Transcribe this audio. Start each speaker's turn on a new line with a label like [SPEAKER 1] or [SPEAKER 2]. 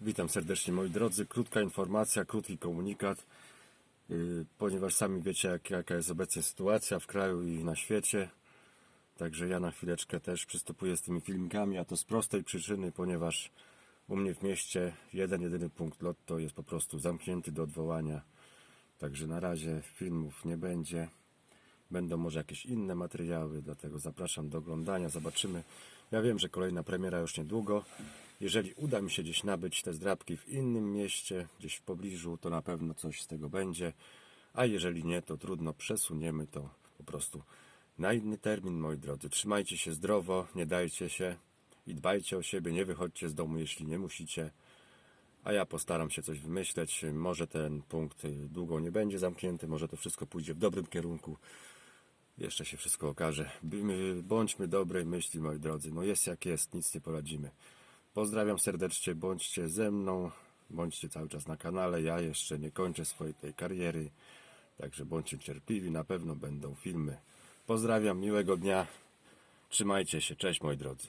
[SPEAKER 1] Witam serdecznie moi drodzy. Krótka informacja, krótki komunikat, yy, ponieważ sami wiecie jak, jaka jest obecnie sytuacja w kraju i na świecie. Także ja na chwileczkę też przystępuję z tymi filmikami, a to z prostej przyczyny, ponieważ u mnie w mieście jeden, jedyny punkt lotto jest po prostu zamknięty do odwołania. Także na razie filmów nie będzie. Będą może jakieś inne materiały, dlatego zapraszam do oglądania. Zobaczymy. Ja wiem, że kolejna premiera już niedługo. Jeżeli uda mi się gdzieś nabyć te zdrabki w innym mieście, gdzieś w pobliżu, to na pewno coś z tego będzie. A jeżeli nie, to trudno, przesuniemy to po prostu na inny termin, moi drodzy. Trzymajcie się zdrowo, nie dajcie się i dbajcie o siebie, nie wychodźcie z domu, jeśli nie musicie. A ja postaram się coś wymyśleć. Może ten punkt długo nie będzie zamknięty, może to wszystko pójdzie w dobrym kierunku. Jeszcze się wszystko okaże. Bądźmy dobrej myśli, moi drodzy. No jest jak jest, nic nie poradzimy. Pozdrawiam serdecznie, bądźcie ze mną, bądźcie cały czas na kanale. Ja jeszcze nie kończę swojej tej kariery, także bądźcie cierpliwi, na pewno będą filmy. Pozdrawiam, miłego dnia. Trzymajcie się, cześć moi drodzy.